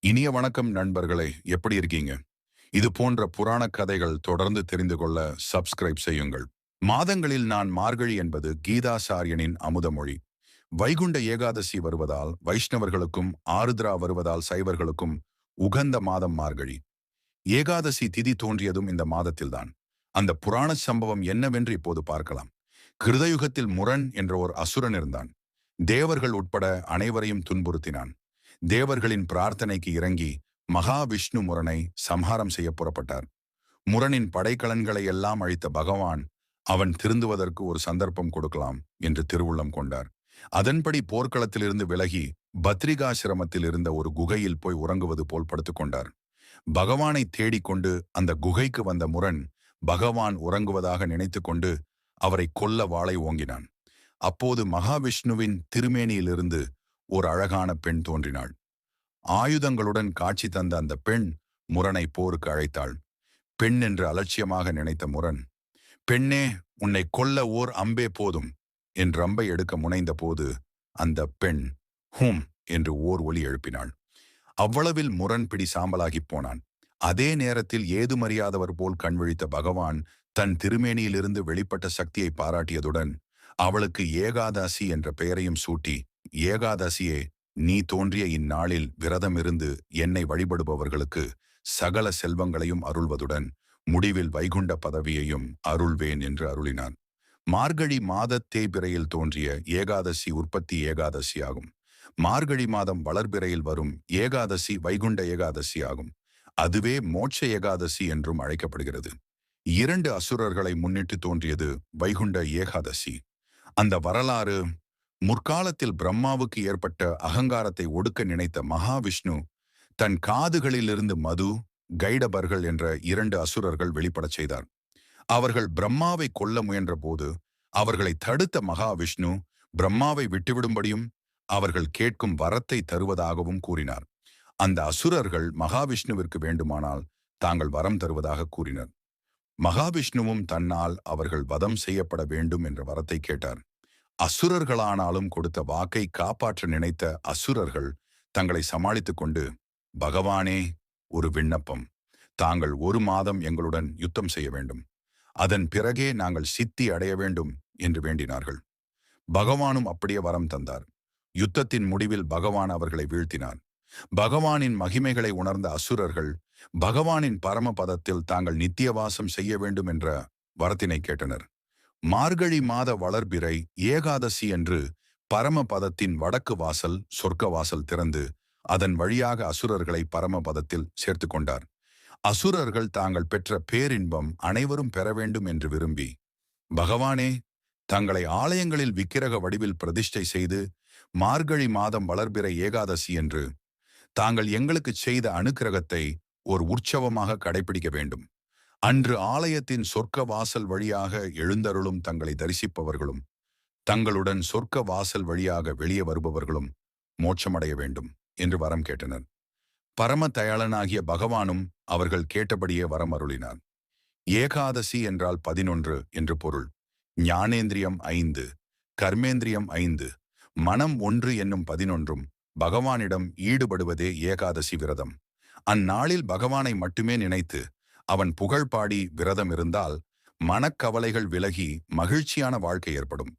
இனிய வணக்கம் நண்பர்களே எப்படி இருக்கீங்க? இது போன்ற புராண கதைகள் தொடர்ந்து தெரிந்து கொள்ள சப்ஸ்கிரைப் செய்யுங்கள். மாதங்களில் நான் மார்கழி என்பது கீதாசாரியனின் அமுதமொழி. வைகுண்ட ஏகாதசி வருவதால் வைஷ்ணவர்களுக்கும் ஆருத்ரா வருவதால் சைவர்களுக்கும் உகந்த மாதம் மார்கழி. ஏகாதசி திதி தோன்றியதும் இந்த மாதத்தில்தான். அந்த புராண சம்பவம் என்னவென்று இப்போது பார்க்கலாம். கிருதயுகத்தில் முரண் என்ற ஒரு அசுரன் இருந்தான். தேவர்கள் உட்பட அனைவரையும் துன்புறுத்தினான். தேவர்களின் பிரார்த்தனைக்கு இறங்கி மகாவிஷ்ணு முரனை சம்ஹாரம் செய்ய புறப்பட்டார். முரனின் படைக்கலன்களை எல்லாம் அழித்த பகவான் அவன் திருந்துவதற்கு ஒரு சந்தர்ப்பம் கொடுக்கலாம் என்று திருவுள்ளம் கொண்டார். அதன்படி போர்க்களத்திலிருந்து விலகி பத்ரிகாசிரமத்தில் இருந்த ஒரு குகையில் போய் உறங்குவது போல் படுத்துக்கொண்டார் பகவானை தேடிக்கொண்டு அந்த குகைக்கு வந்த முரண் பகவான் உறங்குவதாக நினைத்து கொண்டு அவரை கொல்ல வாளை ஓங்கினான். அப்போது மகாவிஷ்ணுவின் திருமேனியிலிருந்து ஒரு அழகான பெண் தோன்றினாள். ஆயுதங்களுடன் காட்சி தந்த அந்த பெண் முரனை போருக்கு அழைத்தாள். பெண் என்று அலட்சியமாக நினைத்த முரண் பெண்ணே உன்னை கொல்ல ஓர் அம்பே போதும் என் அம்பை எடுக்க முனைந்த போது அந்த பெண் ஹூம் என்று ஓர் ஒலி எழுப்பினாள். அவ்வளவில் முரண் பிடி சாம்பலாகிப் போனான். அதே நேரத்தில் ஏதுமறியாதவர் போல் கண்விழித்த பகவான் தன் திருமேனியிலிருந்து வெளிப்பட்ட சக்தியை பாராட்டியதுடன் அவளுக்கு ஏகாதாசி என்ற பெயரையும் சூட்டி ஏகாதசியே நீ தோன்றிய இந்நாளில் விரதமிருந்து என்னை வழிபடுபவர்களுக்கு சகல செல்வங்களையும் அருள்வதுடன் முடிவில் வைகுண்ட பதவியையும் அருள்வேன் என்று அருளினான். மார்கழி மாத தேய்பிறையில் தோன்றிய ஏகாதசி உற்பத்தி ஏகாதசி ஆகும் மார்கழி மாதம் வளர்பிறையில் வரும் ஏகாதசி வைகுண்ட ஏகாதசி ஆகும் அதுவே மோட்ச ஏகாதசி என்றும் அழைக்கப்படுகிறது. இரண்டு அசுரர்களை முன்னிட்டு தோன்றியது வைகுண்ட ஏகாதசி. அந்த வரலாறு முற்காலத்தில் பிரம்மாவுக்கு ஏற்பட்ட அகங்காரத்தை ஒடுக்க நினைத்த மகாவிஷ்ணு தன் காதுகளிலிருந்து மது கைடபர்கள் என்ற இரண்டு அசுரர்கள் வெளிப்படச் செய்தார். அவர்கள் பிரம்மாவை கொல்ல முயன்ற போது அவர்களை தடுத்த மகாவிஷ்ணு பிரம்மாவை விட்டுவிடும்படியும் அவர்கள் கேட்கும் வரத்தை தருவதாகவும் கூறினார். அந்த அசுரர்கள் மகாவிஷ்ணுவிற்கு வேண்டுமானால் தாங்கள் வரம் தருவதாக கூறினர். மகாவிஷ்ணுவும் தன்னால் அவர்கள் வதம் செய்யப்பட வேண்டும் என்ற வரத்தை கேட்டார். அசுரர்களானாலும் கொடுத்த வாக்கை காப்பாற்ற நினைத்த அசுரர்கள் தங்களை சமாளித்துக் கொண்டு பகவானே ஒரு விண்ணப்பம். தாங்கள் ஒரு மாதம் எங்களுடன் யுத்தம் செய்ய வேண்டும். அதன் பிறகே நாங்கள் சித்தி அடைய வேண்டும் என்று வேண்டினார்கள். பகவானும் அப்படியே வரம் தந்தார். யுத்தத்தின் முடிவில் பகவான் அவர்களை வீழ்த்தினார். பகவானின் மகிமைகளை உணர்ந்த அசுரர்கள் பகவானின் பரமபதத்தில் தாங்கள் நித்தியவாசம் செய்ய வேண்டும் என்ற வரத்தினை கேட்டனர். மார்கழி மாத வளர்பிறை ஏகாதசி என்று பரமபதத்தின் வடக்கு வாசல் சொர்க்க வாசல் திறந்து அதன் வழியாக அசுரர்களை பரமபதத்தில் சேர்த்து கொண்டார். அசுரர்கள் தாங்கள் பெற்ற பேரின்பம் அனைவரும் பெற வேண்டும் என்று விரும்பி பகவானே தங்களை ஆலயங்களில் விக்கிரக வடிவில் பிரதிஷ்டை செய்து மார்கழி மாதம் வளர்பிறை ஏகாதசி என்று தாங்கள் எங்களுக்கு செய்த அனுக்கிரகத்தை ஒரு உற்சவமாக கடைபிடிக்க வேண்டும். அன்று ஆலயத்தின் சொர்க்க வாசல் வழியாக எழுந்தருளும் தங்களை தரிசிப்பவர்களும் தங்களுடன் சொர்க்க வாசல் வழியாக வெளியே வருபவர்களும் மோட்சமடைய வேண்டும் என்று வரம் கேட்டனர். பரம தயாளனாகிய பகவானும் அவர்கள் கேட்டபடியே வரம் அருளினார். ஏகாதசி என்றால் பதினொன்று என்று பொருள். ஞானேந்திரியம் ஐந்து கர்மேந்திரியம் ஐந்து மனம் ஒன்று என்னும் பதினொன்றும் பகவானிடம் ஈடுபடுவதே ஏகாதசி விரதம். அந்நாளில் பகவானை மட்டுமே நினைத்து அவன் புகழ் பாடி விரதம் இருந்தால் மனக்கவலைகள் விலகி மகிழ்ச்சியான வாழ்க்கை ஏற்படும்.